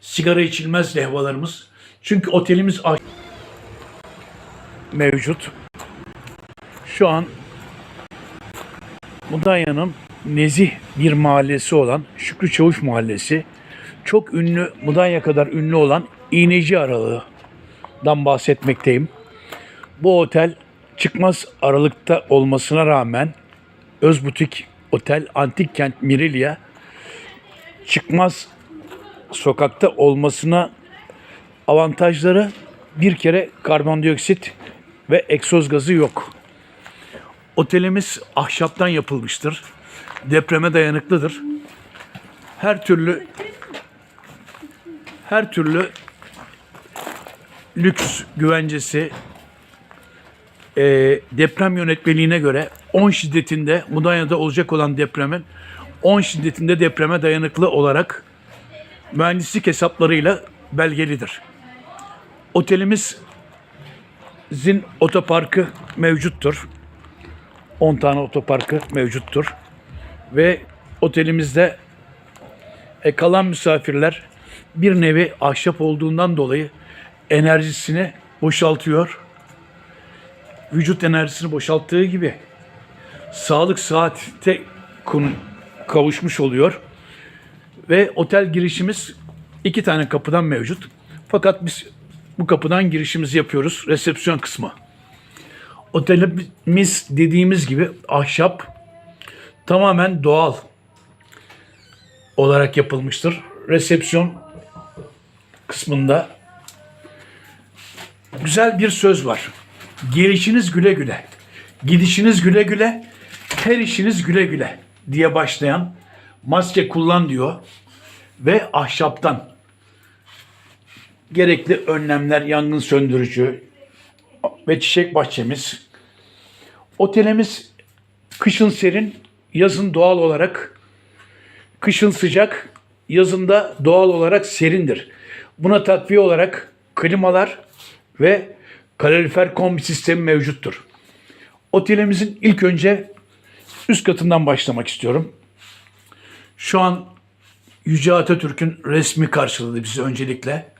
sigara içilmez levhalarımız. Çünkü otelimiz mevcut. Şu an Mudanya'nın nezih bir mahallesi olan Şükrü Çavuş Mahallesi çok ünlü, Mudanya kadar ünlü olan İğneci Aralığı'dan bahsetmekteyim. Bu otel çıkmaz aralıkta olmasına rağmen Özbutik Otel Antik Kent Mirilya çıkmaz sokakta olmasına avantajları bir kere karbondioksit ve egzoz gazı yok. Otelimiz ahşaptan yapılmıştır. Depreme dayanıklıdır. Her türlü her türlü lüks güvencesi e, deprem yönetmeliğine göre 10 şiddetinde Mudanya'da olacak olan depremin 10 şiddetinde depreme dayanıklı olarak mühendislik hesaplarıyla belgelidir. Otelimizin otoparkı mevcuttur. 10 tane otoparkı mevcuttur. Ve otelimizde e, kalan misafirler bir nevi ahşap olduğundan dolayı enerjisini boşaltıyor. Vücut enerjisini boşalttığı gibi sağlık saate kavuşmuş oluyor. Ve otel girişimiz iki tane kapıdan mevcut. Fakat biz bu kapıdan girişimizi yapıyoruz. Resepsiyon kısmı. Otelimiz dediğimiz gibi ahşap tamamen doğal olarak yapılmıştır. Resepsiyon kısmında güzel bir söz var. Gelişiniz güle güle, gidişiniz güle güle, her işiniz güle güle diye başlayan maske kullan diyor ve ahşaptan gerekli önlemler, yangın söndürücü ve çiçek bahçemiz. Otelimiz kışın serin, yazın doğal olarak kışın sıcak, yazında doğal olarak serindir. Buna takviye olarak klimalar ve kalorifer kombi sistemi mevcuttur. Otelimizin ilk önce üst katından başlamak istiyorum. Şu an Yüce Atatürk'ün resmi karşıladı bizi öncelikle.